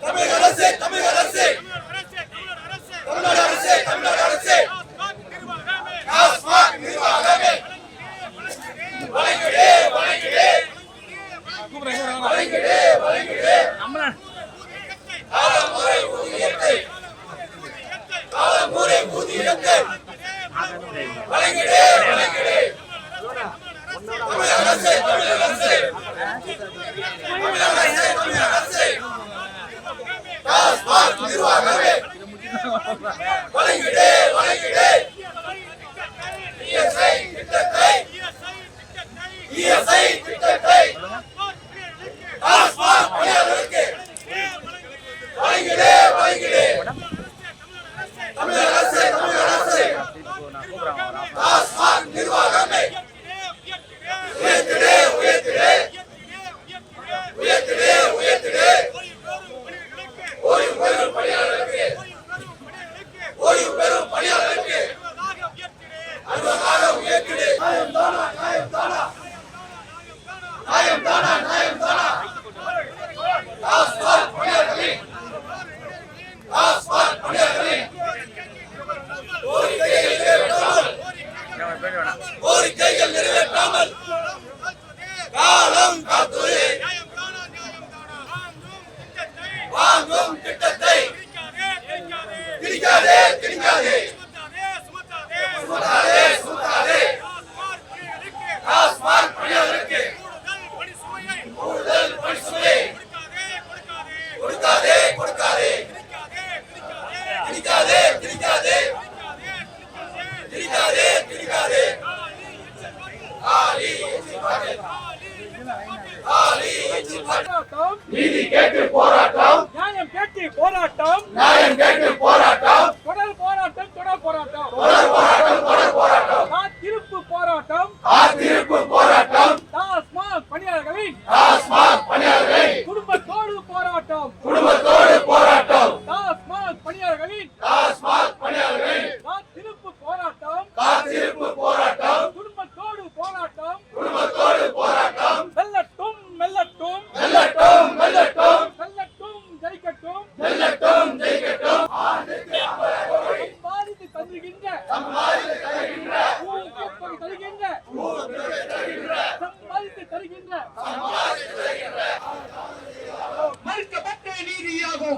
தமிழக அரசு தமிழக அரசு. தமிழ்நாடு அரசு. আমি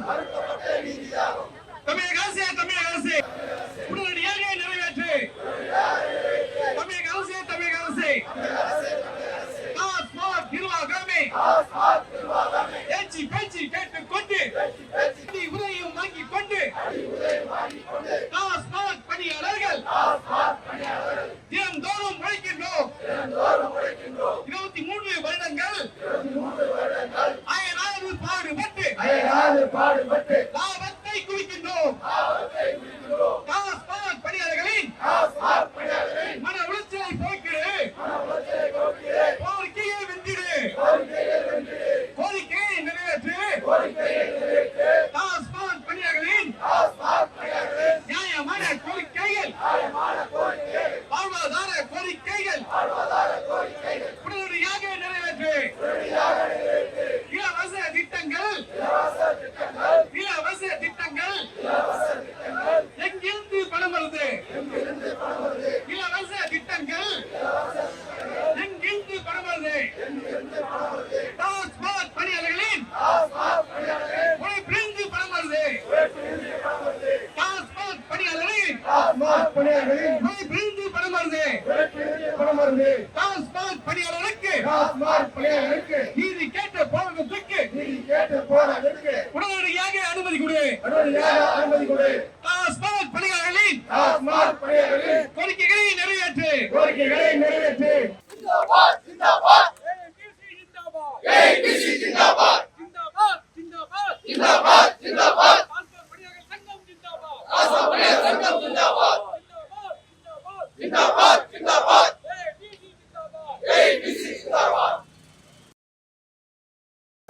நீதியாகும் தமிழக அரசே தமிழக அரசே. உடனடியாக நிறைவேற்று. தமிழக அரசே தமிழக அரசே. பாஸ்போர்ட் நிர்வாகமே பேச்சு பேச்சு கேட்டுக் கொண்டு உதவியும் வாங்கிக் கொண்டு பாஸ்போர்ட் பணியாளர்கள் தினந்தோறும் உழைக்கின்றோம். இருபத்தி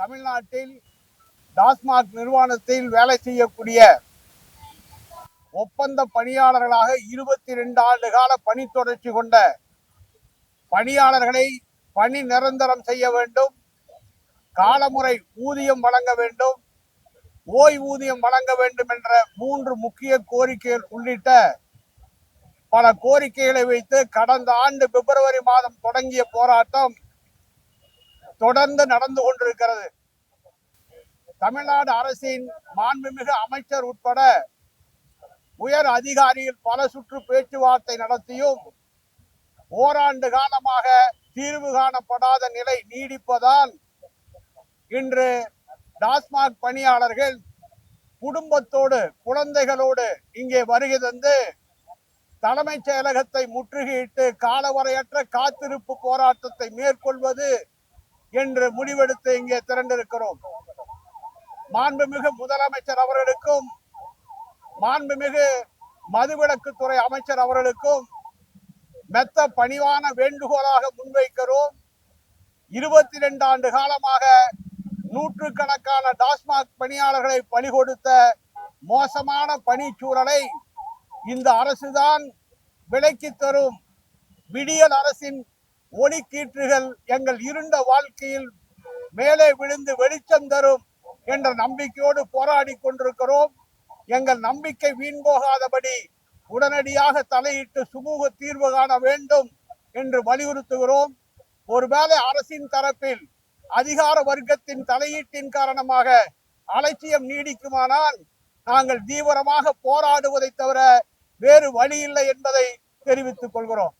தமிழ்நாட்டில் டாஸ்மாக் நிறுவனத்தில் வேலை செய்யக்கூடிய ஒப்பந்த பணியாளர்களாக இருபத்தி ரெண்டு ஆண்டு கால பணி தொடர்ச்சி கொண்ட பணியாளர்களை பணி நிரந்தரம் செய்ய வேண்டும். காலமுறை ஊதியம் வழங்க வேண்டும். ஓய்வூதியம் வழங்க வேண்டும் என்ற மூன்று முக்கிய கோரிக்கைகள் உள்ளிட்ட பல கோரிக்கைகளை வைத்து கடந்த ஆண்டு பிப்ரவரி மாதம் தொடங்கிய போராட்டம் தொடர்ந்து நடந்து கொண்டிருக்கிறது. தமிழ்நாடு அரசின் மாண்புமிகு அமைச்சர் உட்பட உயர் அதிகாரிகள் பல சுற்று பேச்சுவார்த்தை நடத்தியும் ஓராண்டு காலமாக தீர்வு காணப்படாத நிலை நீடிப்பதால் இன்று டாஸ்மாக் பணியாளர்கள் குடும்பத்தோடு குழந்தைகளோடு இங்கே வருகை தந்து தலைமைச் செயலகத்தை முற்றுகையிட்டு காலவரையற்ற காத்திருப்பு போராட்டத்தை மேற்கொள்வது என்று முடிவெடுத்து இங்கே திரண்டிருக்கிறோம். மாண்புமிகு முதலமைச்சர் அவர்களுக்கும் மாண்புமிகு மதுவிலக்குத்துறை அமைச்சர் அவர்களுக்கும் மெத்த பணிவான வேண்டுகோளாக முன்வைக்கிறோம். இருபத்தி ரெண்டு ஆண்டு காலமாக நூற்றுக்கணக்கான டாஸ்மாக் பணியாளர்களை பலி கொடுத்த மோசமான பணிச்சூழலை இந்த அரசுதான் விலக்கி தரும். விடியல் அரசின் ஒளிக்கீற்றுகள் எங்கள் இருண்ட வாழ்க்கையில் மேலே விழுந்து வெளிச்சம் தரும் என்ற நம்பிக்கையோடு போராடி கொண்டிருக்கிறோம். எங்கள் நம்பிக்கை வீண் போகாதபடி உடனடியாக தலையிட்டு சுமூக தீர்வு காண வேண்டும் என்று வலியுறுத்துகிறோம். ஒருவேளை அரசின் தரப்பில் அதிகார வர்க்கத்தின் தலையீட்டின் காரணமாக அலட்சியம் நீடிக்குமானால் நாங்கள் தீவிரமாக போராடுவதை தவிர வேறு வழி இல்லை என்பதை தெரிவித்துக் கொள்கிறோம்.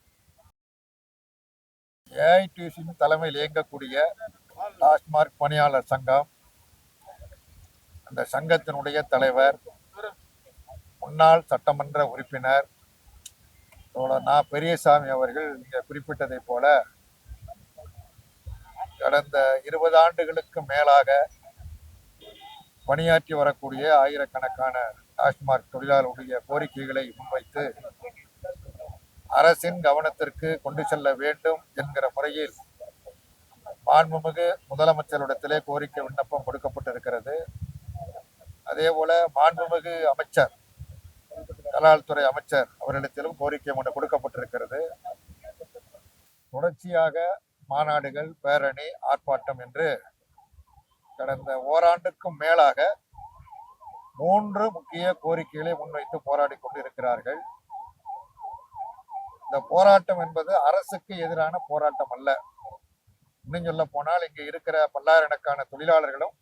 ஏஐடியூசின் தலைமையில் இயங்கக்கூடிய டாஸ்மார்க் பணியாளர் சங்கம். அந்த சங்கத்தினுடைய தலைவர் முன்னாள் சட்டமன்ற உறுப்பினர் தோழர் நா. பெரியசாமி அவர்கள் இங்கே குறிப்பிட்டதைப் போல கடந்த இருபது ஆண்டுகளுக்கு மேலாக பணியாற்றி வரக்கூடிய ஆயிரக்கணக்கான டாஸ்மார்க் தொழிலாளர்களுடைய கோரிக்கைகளை முன்வைத்து அரசின் கவனத்திற்கு கொண்டு செல்ல வேண்டும் என்கிற முறையில் மாண்புமிகு முதலமைச்சரிடத்திலே கோரிக்கை விண்ணப்பம் கொடுக்கப்பட்டிருக்கிறது. அதே போல மாண்புமிகு அமைச்சர் கலால்துறை அமைச்சர் அவரிடத்திலும் கோரிக்கை ஒன்று கொடுக்கப்பட்டிருக்கிறது. தொடர்ச்சியாக மாநாடுகள் பேரணி ஆர்ப்பாட்டம் என்று கடந்த ஓராண்டுக்கும் மேலாக மூன்று முக்கிய கோரிக்கைகளை முன்வைத்து போராடி கொண்டிருக்கிறார்கள். இந்த போராட்டம் என்பது அரசுக்கு எதிரான போராட்டம் அல்ல. இன்னும் சொல்ல போனால் இங்கே இருக்கிற பல்லாயிரக்கணக்கான தொழிலாளர்களும்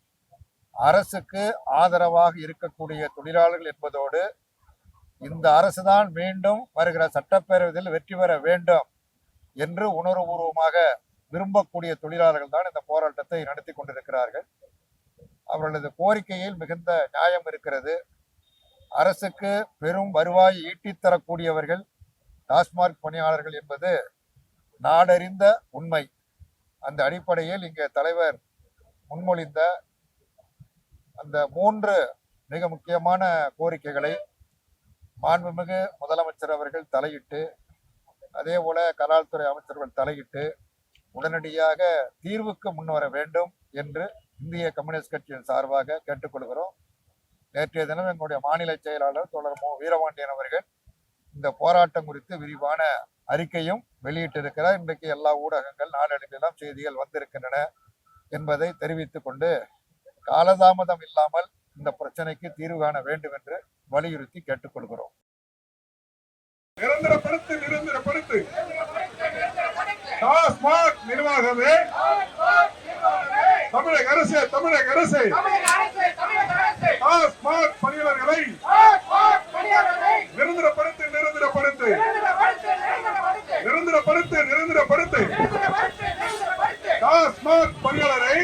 அரசுக்கு ஆதரவாக இருக்கக்கூடிய தொழிலாளர்கள் என்பதோடு இந்த அரசு தான் மீண்டும் வருகிற சட்டப்பேரவையில் வெற்றி பெற வேண்டும் என்று உணர்வுபூர்வமாக விரும்பக்கூடிய தொழிலாளர்கள் தான் இந்த போராட்டத்தை நடத்தி கொண்டிருக்கிறார்கள். அவர்களது கோரிக்கையில் மிகுந்த நியாயம் இருக்கிறது. அரசுக்கு பெரும் வருவாய் ஈட்டித்தரக்கூடியவர்கள் டாஸ்மார்க் பணியாளர்கள் என்பது நாடறிந்த உண்மை. அந்த அடிப்படையில் இங்கே தலைவர் முன்மொழிந்த அந்த மூன்று மிக முக்கியமான கோரிக்கைகளை மாண்புமிகு முதலமைச்சர் அவர்கள் தலையிட்டு அதே போல கலால்துறை அமைச்சர்கள் தலையிட்டு உடனடியாக தீர்வுக்கு முன்வர வேண்டும் என்று இந்திய கம்யூனிஸ்ட் கட்சியின் சார்பாக கேட்டுக்கொள்கிறோம். நேற்றைய தினம் எங்களுடைய மாநில செயலாளர் தொடர் மு. வீரபாண்டியன் அவர்கள் இந்த போராட்டம் குறித்து விரிவான அறிக்கையும் வெளியிட்டிருக்கிறார். இன்றைக்கு எல்லா ஊடகங்கள் நாளடைவிலும் செய்திகள் வந்திருக்கின்றன என்பதை தெரிவித்துக் கொண்டு காலதாமதம் இல்லாமல் இந்த பிரச்சனைக்கு தீர்வு காண வேண்டும் என்று வலியுறுத்தி கேட்டுக்கொள்கிறோம். நிரந்தரப்படுத்து நிரந்தரப்படுத்து. டாஸ்மாக் நிர்வாகமே தமிழக அரசு தமிழக அரசு. டாஸ்மாக் பணியாளர்களை நிரந்தரப்படுத்து நிரந்தரப்படுத்து நிரந்தரப்படுத்து நிரந்தரப்படுத்து டாஸ்மாக் பணியாளரை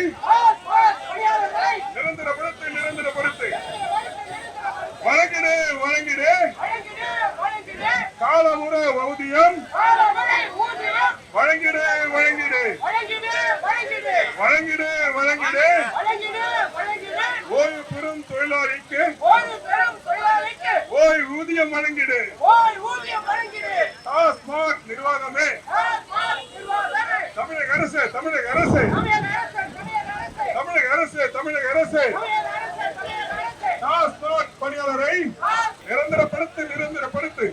நிரந்தரப்படுத்து நிரந்தரப்படுத்து வழங்கிடு வழங்கிடு காலமுறை ஊதியம் வழங்கிடு வழங்கிடு வழங்கிடு வழங்கிடு ஓய்வு பெறும் தொழிலாளிக்கு ஓய்வு ஊதியம் வழங்கிடு டாஸ்மாக் நிர்வாகமே தமிழக அரசு தமிழக அரசு தமிழக அரசு அரசு டாஸ்மாக் பணியாளரை நிரந்தரப்படுத்து நிரந்தரப்படுத்து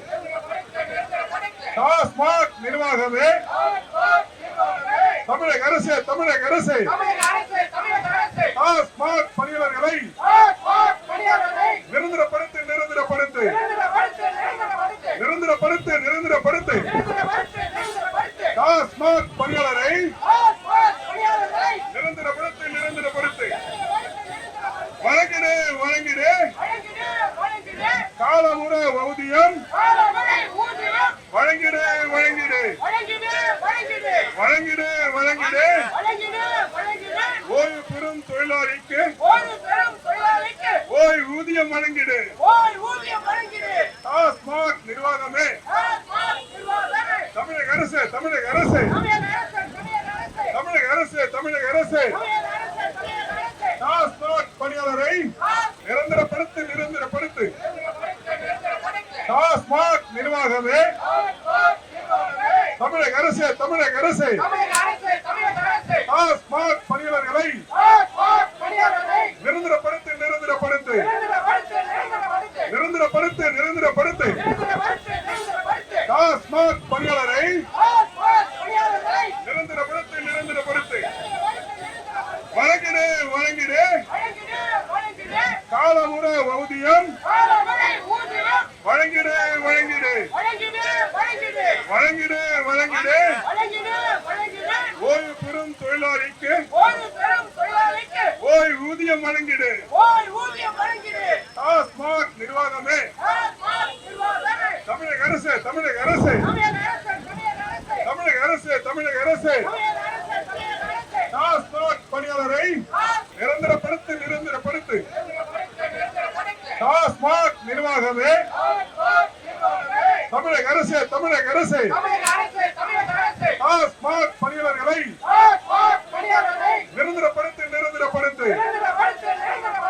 டாஸ்மாக் தமிழக அரசு தமிழக அரசு டாஸ்மாக் பணியாளர்களை நிரந்தரப்படுத்து நிரந்தரப்படுத்து நிரந்தரப்படுத்து நிரந்தரப்படுத்து டாஸ்மாக் பணியாளரை நிரந்தரப்படுத்து நிரந்தரப்படுத்து வழங்கிடு வழங்கிடு காலமுறை ஊதியம் வழங்கிடு வழங்கிடு வழங்கிடு வழங்கிடு ஓய்வு பெறும் தொழிலாளிக்கு ஓய்வூதியம் வழங்கிடு. டாஸ்மாக் நிர்வாகமே. தமிழக அரசு தமிழக அரசு. தமிழக அரசு தமிழக அரசு. டாஸ்மாக் பணியாளரை நிரந்தரப்படுத்து நிரந்தரப்படுத்து. டாஸ்மாக் நிர்வாகமே. தமிழக அரசு. தமிழக அரசு டாஸ்மாக் பணியாளர்களை நிரந்தரப்படுத்து நிரந்தரப்படுத்து நிரந்தரப்படுத்து நிரந்தரப்படுத்து டாஸ்மாக் பணியாளரை நிரந்தரப்படுத்து நிரந்தரப்படுத்து வழங்கிடு வழங்கிடு காலமுறை ஊதியம் வழங்கிடு வழங்கிடு வழங்கிடு வழங்கிடு ஓய்வு பெறும் தொழிலாளிக்கு ஓய்வூதியம் வழங்கிடு டாஸ்மாக் நிர்வாகமே தமிழக அரசு தமிழக அரசு தமிழக அரசு தமிழக அரசு. டாஸ்மாக் பணியாளரை நிரந்தரப்படுத்து நிரந்தரப்படுத்து. டாஸ்மாக் நிர்வாகமே. தமிழக அரசு தமிழக அரசு.